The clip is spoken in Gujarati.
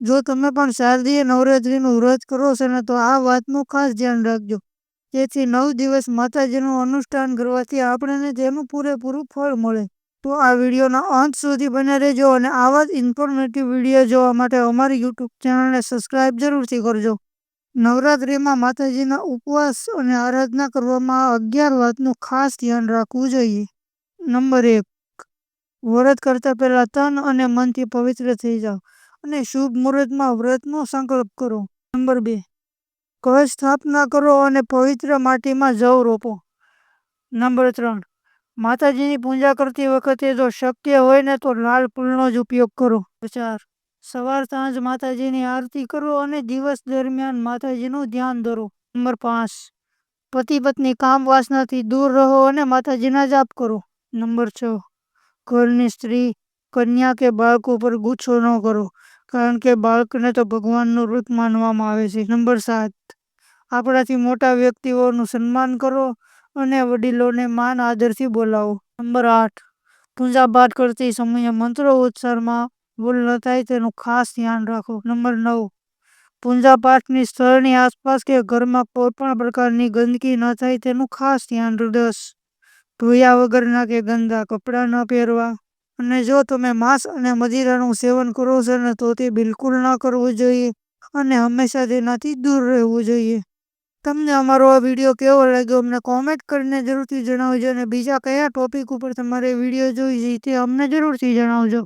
જો તમે પણ શારદીય નવરાત્રિનું વ્રત કરો છો ને, તો આ વાતનું ખાસ ધ્યાન રાખજો. જેથી નવ દિવસ માતાજીનું અનુષ્ઠાન કરવાથી આપણને તેનું પૂરેપૂરું ફળ મળે. તો આ વિડીયોના અંત સુધી બને રહેજો અને આવા જ ઇન્ફોર્મેટિવ વીડિયો જોવા માટે અમારી યુટ્યુબ ચેનલને સબસ્ક્રાઈબ જરૂરથી કરજો. નવરાત્રિમાં માતાજીના ઉપવાસ અને આરાધના કરવામાં અગિયાર વાતનું ખાસ ધ્યાન રાખવું જોઈએ. નંબર એક, વ્રત કરતા પહેલા તન અને મનથી પવિત્ર થઈ જાઓ. અને શુભ મુહૂર્તમાં વ્રતનો સંકલ્પ કરો. નંબર બે. કળશ સ્થાપના કરો અને પવિત્ર માટીમાં જવ રોપો. નંબર ત્રણ. માતાજીની પૂજા કરતી વખતે જો શક્ય હોય ને તો લાલ ફૂલનો જ ઉપયોગ કરો. ચાર. સવાર સાંજ માતાજીની આરતી કરો અને દિવસ દરમિયાન માતાજીનું ધ્યાન ધરો. નંબર પાંચ. પતિ પત્ની કામ વાસનાથી દૂર રહો અને માતાજીના જાપ કરો. નંબર છ. ઘરની સ્ત્રી, કન્યા કે બાળકો પર ગુસ્સો ન કરો. કારણ કે બાળકને તો ભગવાનનું રૂપ માનવામાં આવે છે. નંબર સાત. આપણાથી મોટા વ્યક્તિઓનું સન્માન કરો અને વડીલોને માન આદરથી બોલાવો. નંબર આઠ. પૂજા પાઠ કરતી સમયે મંત્રો ઉચ્ચારમાં ભૂલ ન થાય તેનું ખાસ ધ્યાન રાખો. નંબર નવ. પૂજા પાઠની સ્થળની આસપાસ કે ઘરમાં કોઈ પણ પ્રકારની ગંદકી ન થાય તેનું ખાસ ધ્યાન દસ. ધોયા વગરના કે ગંદા કપડાં ન પહેરવા. અને જો તમે માંસ અને મદિરાનું સેવન કરો છો ને, તો તે બિલકુલ ન કરવું જોઈએ અને હંમેશા તેનાથી દૂર રહેવું જોઈએ. તમને અમારો આ વીડિયો કેવો લાગ્યો અમને કોમેન્ટ કરીને જરૂરથી જણાવજો અને બીજા કયા ટોપિક ઉપર તમારે વીડિયો જોઈ છે તે અમને જરૂરથી જણાવજો.